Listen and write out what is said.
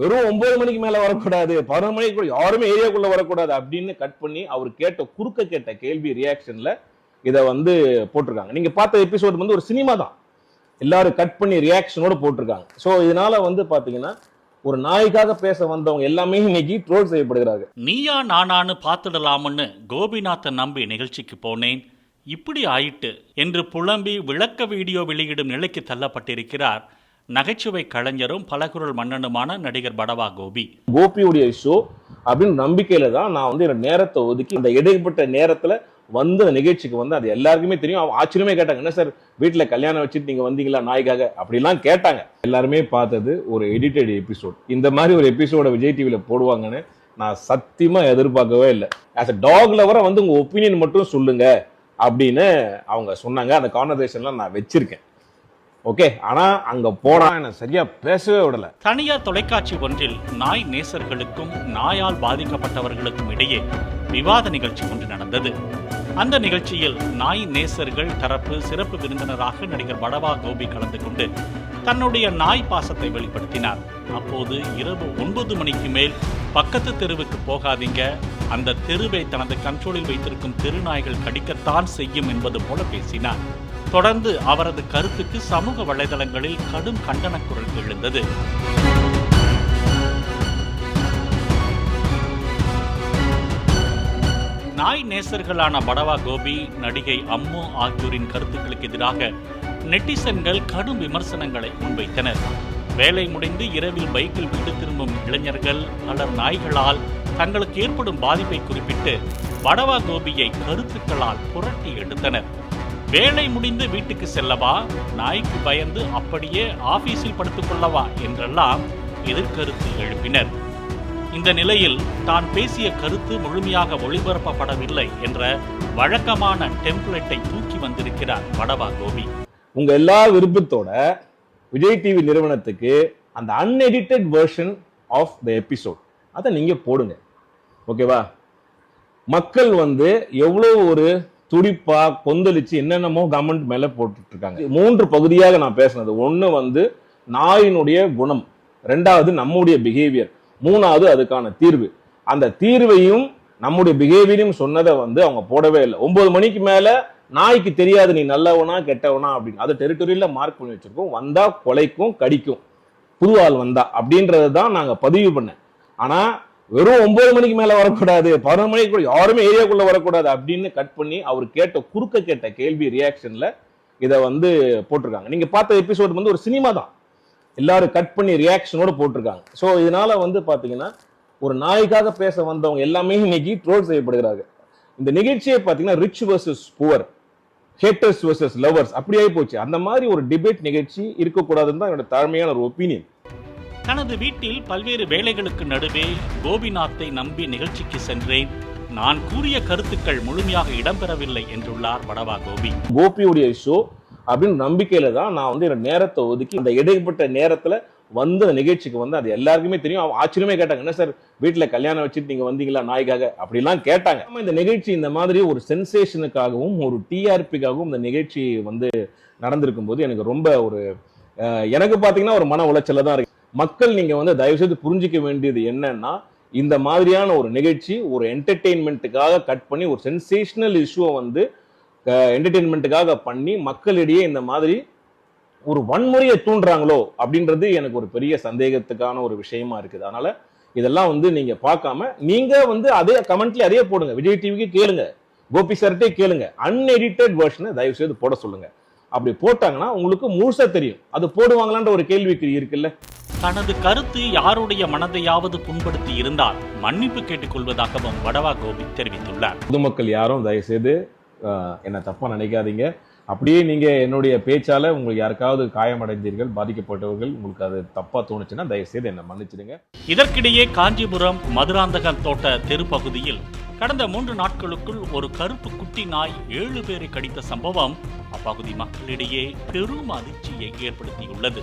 வெறும் ஒன்பது மணிக்கு மேல வரக்கூடாது பதினொரு மணிக்கு யாருமே ஏரியாக்குள்ள வரக்கூடாது அப்படின்னு கட் பண்ணி அவர் கேட்ட குறுக்க கேட்ட கேள்வி ரியாக்ஷன்ல இதை வந்து போட்டிருக்காங்க. நீங்க பார்த்த எபிசோட் வந்து ஒரு சினிமா தான். எல்லாரும் கட் பண்ணி ரியாக்ஷனோட போட்டிருக்காங்க. ஸோ இதனால வந்து பாத்தீங்கன்னா ஒரு நாய்க்காக பேச வந்தவங்க எல்லாமே இன்னைக்கு ட்ரோல் செய்யப்படுகிறாங்க. நீயா நானான்னு பார்த்துடலாம்னு கோபிநாத்தை நம்பி நிகழ்ச்சிக்கு போனேன். இப்படி ஆயிட்டு என்று புலம்பி விளக்க வீடியோ வெளியிடும் நிலைக்கு தள்ளப்பட்டிருக்கிறார் நகைச்சுவை கலைஞரும் பலகுரல் மன்னனுமான நடிகர் படவா கோபி. கோபியுடைய ஷோ அப்படின்னு நம்பிக்கையில தான் நான் வந்து என்னோட நேரத்தை ஒதுக்கி இந்த இடைப்பட்ட நேரத்துல வந்து அந்த நிகழ்ச்சிக்கு வந்து அது எல்லாருக்குமே தெரியும். அவங்க ஆச்சரியமே கேட்டாங்க என்ன சார் வீட்டில் கல்யாணம் வச்சுட்டு நீங்க வந்தீங்களா நாய்க்காக? அப்படிலாம் கேட்டாங்க. எல்லாருமே பார்த்தது ஒரு எடிட்டட் எபிசோட் இந்த மாதிரி ஒரு எபிசோட விஜய் டிவியில் போடுவாங்கன்னு நான் சத்தியமா எதிர்பார்க்கவே இல்லை. ஆஸ் அ டாக் லவரை வந்து உங்க ஒப்பீனியன் மட்டும் சொல்லுங்க அப்படின்னு அவங்க சொன்னாங்க. அந்த கான்வர்சேஷன்லாம் நான் வச்சிருக்கேன். ஓகே ஆனா அங்க போனா என்ன சரியா பேசவே விடல. தனியார் தொலைக்காட்சி ஒன்றில் நாய் நேசர்களுக்கும் நாயால் பாதிக்கப்பட்டவர்களுக்கும் இடையே விவாத நிகழ்ச்சி ஒன்று நடந்தது. அந்த நிகழ்ச்சியில் நாய் நேசர்கள் தரப்பு சிறப்பு விருந்தினராக நடிகர் படவா கோபி கலந்து கொண்டு தன்னுடைய நாய் பாசத்தை வெளிப்படுத்தினார். அப்போது இரவு ஒன்பது மணிக்கு மேல் பக்கத்து தெருவுக்கு போகாதீங்க. அந்த தெருவை தனது கண்ட்ரோலில் வைத்திருக்கும் தெருநாய்கள் கடிக்கத்தான் செய்யும் என்பது போல பேசினார். தொடர்ந்து அவரது கருத்துக்கு சமூக வலைதளங்களில் கடும் கண்டன குரல் எழுந்தது. நாய் நேசர்களான படவா கோபி நடிகை அம்மு ஆகியோரின் கருத்துக்களுக்கு எதிராக நெட்டிசன்கள் கடும் விமர்சனங்களை முன்வைத்தனர். வேலை முடிந்து இரவில் பைக்கில் வீடு திரும்பும் இளைஞர்கள் பலர் நாய்களால் தங்களுக்கு ஏற்படும் பாதிப்பை குறிப்பிட்டு படவா கோபியை கருத்துக்களால் புரட்டி எடுத்தனர். வேலை முடிந்து வீட்டுக்கு செல்லவா? நாய்க்கு பயந்து அப்படியே ஆபீஸில் படுத்துக் கொள்ளவா என்றெல்லாம் எதிர்கருத்து எழுப்பினர். இந்த நிலையில் தான் பேசிய கருத்து முழுமையாக ஒளிபரப்பப்படவில்லை என்ற வழக்கமான டெம்ப்ளேட்டை தூக்கி வந்திருக்கிறார் வடவா கோபி. உங்க எல்லா விருப்பத்தோட விஜய் டிவி நிறுவனத்துக்கு அந்த unedited version of the episode அதை நீங்க போடுங்க. ஓகேவா மக்கள் வந்து எவ்வளோ ஒரு துடிப்பா கொந்தளிச்சு என்னென்னமோ கவர்மெண்ட் மேல போட்டுட்டு இருக்காங்க மூன்று பகுதியாக நான் பேசினது. ஒன்று வந்து நாயினுடைய குணம். ரெண்டாவது நம்முடைய பிஹேவியர் மூணாவது அதுக்கான தீர்வு. அந்த தீர்வையும் நம்முடைய பிஹேவியரையும் சொன்னதை வந்து அவங்க போடவே இல்லை. ஒன்பது மணிக்கு மேல நாய்க்கு தெரியாது நீ நல்லவனா கெட்டவனா அப்படின்னு. அது டெரிட்டரியில மார்க் பண்ணி வச்சிருக்கோம். வந்தா கொலைக்கும் கடிக்கும். புது ஆள் வந்தா அப்படின்றத தான் நாங்க பதிவு பண்ணேன். ஆனா வெறும் ஒன்பது மணிக்கு மேல வரக்கூடாது பதினொரு மணிக்கு கூட யாருமே ஏரியாக்குள்ள வரக்கூடாது அப்படின்னு கட் பண்ணி அவர் கேட்ட குறுக்க கேட்ட கேள்வி ரியாக்ஷன்ல இதை வந்து போட்டிருக்காங்க. நீங்க பார்த்த எபிசோட் வந்து ஒரு சினிமா தான். எல்லாரும் கட் பண்ணி ரியாக்ஷனோட போட்டிருக்காங்க. ஸோ இதனால வந்து பாத்தீங்கன்னா ஒரு நாய்க்காக பேச வந்தவங்க எல்லாமே இன்னைக்கு ட்ரோல் செய்யப்படுகிறாங்க இந்த நிகழ்ச்சியை பார்த்தீங்கன்னா rich versus poor haters versus lovers அப்படியே போச்சு. அந்த மாதிரி ஒரு டிபேட் நிகழ்ச்சி இருக்கக்கூடாதுன்னு தான் என்னோட தாழ்மையான ஒரு ஒப்பீனியன் தனது வீட்டில் பல்வேறு வேலைகளுக்கு நடுவே கோபிநாத்தை நம்பி நிகழ்ச்சிக்கு சென்றேன். நான் கூறிய கருத்துக்கள் முழுமையாக இடம்பெறவில்லை என்றுள்ளார் வடவா கோபி. கோபியுடைய ஷோ அப்படின்னு நம்பிக்கையில தான் நான் வந்து என்னோட நேரத்தை ஒதுக்கி இந்த இடைப்பட்ட நேரத்துல வந்து அந்த நிகழ்ச்சிக்கு வந்து அது எல்லாருக்குமே தெரியும். அவங்க ஆச்சரியமே கேட்டாங்க என்ன சார் வீட்டுல கல்யாணம் வச்சுட்டு நீங்க வந்தீங்களா நாய்க்காக? அப்படிலாம் கேட்டாங்க. இந்த நிகழ்ச்சி இந்த மாதிரி ஒரு சென்சேஷனுக்காகவும் ஒரு டிஆர்பிக்காகவும் இந்த நிகழ்ச்சி வந்து நடந்திருக்கும் போது எனக்கு ரொம்ப ஒரு எனக்கு பாத்தீங்கன்னா ஒரு மன உளைச்சல தான் இருக்கு. மக்கள் நீங்க வந்து தயவு செய்து புரிஞ்சிக்க வேண்டியது என்னன்னா இந்த மாதிரியான ஒரு நிகழ்ச்சி ஒரு என்டர்டெயின்மெண்ட்டுக்காக கட் பண்ணி ஒரு சென்சேஷனல் இஷ்யூவை வந்து என்டர்டெயின்மெண்ட்டுக்காக பண்ணி மக்களிடையே இந்த மாதிரி ஒரு வன்முறையை தூண்டுறாங்களோ அப்படின்றது எனக்கு ஒரு பெரிய சந்தேகத்துக்கான ஒரு விஷயமா இருக்குது. அதனால இதெல்லாம் வந்து நீங்க பார்க்காம நீங்க வந்து அதே கமெண்ட்ல அதே போடுங்க. விஜய் டிவிக்கு கேளுங்க. கோபி சார்ட்டே கேளுங்க. அன்எடிட்டட் வெர்ஷனை தயவு செய்து போட சொல்லுங்க. அப்படி போட்டாங்கன்னா உங்களுக்கு முழுசா தெரியும். அது போடுவாங்களான்ற ஒரு கேள்விக்குறி இருக்குல்ல? தனது கருத்து யாருடைய மனதையாவது புண்படுத்தி இருந்தால் மன்னிப்பு கேட்டுக்கொள்வதாகவும் வடவா கோபி தெரிவித்துள்ளார். பொதுமக்கள் யாரும் தயவு செய்து அஹ், என்னை தப்பா நினைக்காதீங்க. அப்படியே நீங்க என்னுடைய பேச்சால உங்களுக்கு யாருக்காவது காயமடைந்தீர்கள் பாதிக்கப்பட்டவர்கள் உங்களுக்கு அது தப்பா தோணுச்சுன்னா தயவு செய்து என்னை மன்னிச்சிடுங்க. இதற்கிடையே காஞ்சிபுரம் மதுராந்தகம் தோட்ட தெருப்பகுதியில் கடந்த மூன்று நாட்களுக்குள் ஒரு கருப்பு குட்டி நாய் ஏழு பேரை கடித்த சம்பவம் அப்பகுதி மக்களிடையே பெரும் அதிர்ச்சியை ஏற்படுத்தியுள்ளது.